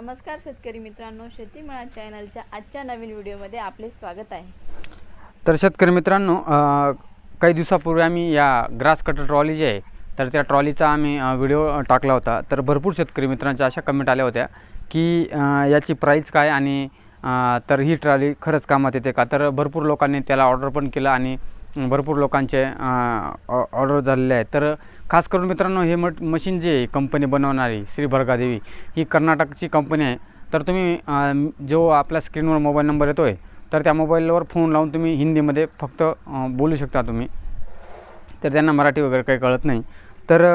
नमस्कार शेतकरी मित्रांनो शेतीमळा चॅनलच्या आजच्या नवीन व्हिडिओमध्ये आपले स्वागत आहे. तर शेतकरी मित्रांनो अ, काही दिवसापूर्वी आम्ही या ग्रास कटर ट्रॉली जी आहे तर त्या ट्रॉलीचा आम्ही अ, व्हिडिओ टाकला होता. तर भरपूर शेतकरी मित्रांच्या अशा कमेंट आल्या होत्या की अ, याची प्राईस काय आणि अ, तर ही ट्रॉली खरंच कामात येते का? तर भरपूर लोकांनी त्याला ऑर्डर पण केलं आणि भरपूर लोकांचे ऑर्डर झालेले आहेत. तर खास करून मित्रांनो हे मट मशीन जे आहे कंपनी बनवणारी श्री भरगादेवी ही कर्नाटकची कंपनी आहे. तर तुम्ही जो आपल्या स्क्रीनवर मोबाईल नंबर येतो आहे तर त्या मोबाईलवर फोन लावून तुम्ही हिंदीमध्ये फक्त बोलू शकता तुम्ही. तर त्यांना मराठी वगैरे काही कळत नाही. तर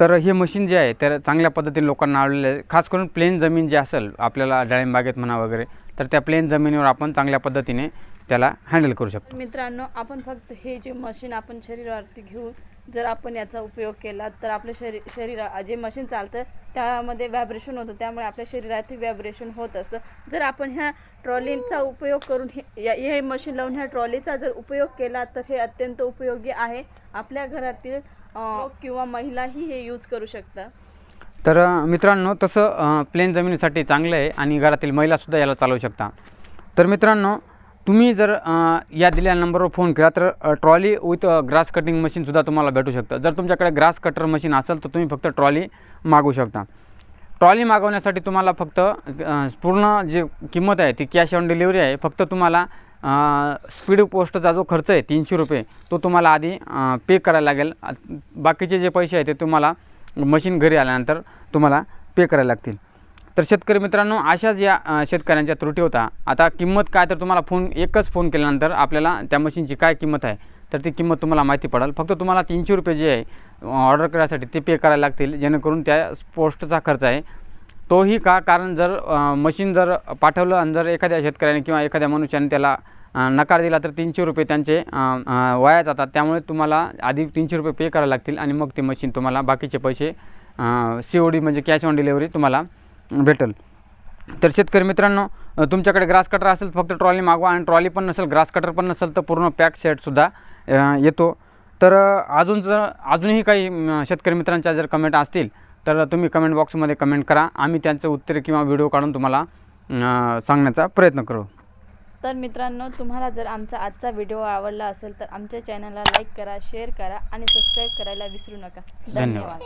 तर हे मशीन जे आहे तर चांगल्या पद्धतीने लोकांना आवडलेलं आहे. खास करून प्लेन जमीन जे असेल आपल्याला डाळिंबागेत म्हणा वगैरे तर त्या प्लेन जमिनीवर आपण चांगल्या पद्धतीने त्याला हँडल करू शकतो. मित्रांनो आपण फक्त हे जे मशीन आपण शरीरावरती घेऊन जर आपण याचा उपयोग केला तर आपलं शरीर शरीर जे मशीन चालतं त्यामध्ये व्हायब्रेशन होतं. त्यामुळे आपल्या शरीरातील व्हायब्रेशन होत असतं. जर आपण ह्या ट्रॉलीचा उपयोग करून हे या- हे मशीन लावून ह्या ट्रॉलीचा जर उपयोग केला तर हे अत्यंत उपयोगी आहे. आपल्या घरातील किंवा महिलाही हे यूज करू शकतात. तर मित्रांनो तसं प्लेन जमिनीसाठी चांगलं आहे आणि घरातील महिलासुद्धा याला चालवू शकता तर मित्रांनो तुम्ही जर या दिलेल्या नंबरवर फोन केला तर ट्रॉली विथ ग्रास कटिंग मशीनसुद्धा तुम्हाला भेटू शकतं. जर तुमच्याकडे ग्रास कटर मशीन असेल तर तुम्ही फक्त ट्रॉली मागवू शकता. ट्रॉली मागवण्यासाठी तुम्हाला फक्त पूर्ण जे किंमत आहे ती कॅश ऑन डिलिव्हरी आहे. फक्त तुम्हाला स्पीड पोस्टचा जो खर्च आहे तीनशे रुपये तो तुम्हाला आधी पे करायला लागेल. बाकीचे जे पैसे आहे ते तुम्हाला मशीन घरी आल्यानंतर तुम्हाला पे करायला लागतील. तर शेतकरी मित्रांनो अशाच या शेतकऱ्यांच्या त्रुटी होता. आता किंमत काय? तर तुम्हाला फोन एकच फोन केल्यानंतर आपल्याला त्या मशीनची काय किंमत आहे? तर ती किंमत तुम्हाला माहिती पडेल. फक्त तुम्हाला तीनशे रुपये जे आहे ऑर्डर करायसाठी ते पे करायला लागतील. जेणेकरून त्या पोस्टचा खर्च आहे. तोही का? कारण जर मशीन जर पाठवलं आणि जर एखाद्या शेतकऱ्याने किंवा एखाद्या मनुष्याने त्याला नकार दिला तर तीनशे रुपये त्यांचे वाया जातात. त्यामुळे तुम्हाला आधी तीनशे रुपये पे करायला लागतील आणि मग ते मशीन तुम्हाला बाकीचे पैसे सी ओ डी म्हणजे कॅश ऑन डिलेवरी तुम्हाला भेटेल. तर शेतकरी मित्रांनो तुमच्याकडे ग्रास कटर असेल फक्त ट्रॉली मागवा आणि ट्रॉली पण नसेल ग्रास कटर पण नसेल तर पूर्ण पॅक सेटसुद्धा येतो. तर अजून जर अजूनही काही शेतकरी मित्रांच्या जर कमेंट असतील तर तुम्ही कमेंट बॉक्समध्ये कमेंट करा. आम्ही त्यांचं उत्तर किंवा व्हिडिओ काढून तुम्हाला सांगण्याचा प्रयत्न करू. तर मित्रांनो तुम्हाला जर आमचा आजचा व्हिडिओ आवडला असेल तर आमच्या चॅनलला लाईक करा शेअर करा आणि सबस्क्राईब करायला विसरू नका. धन्यवाद.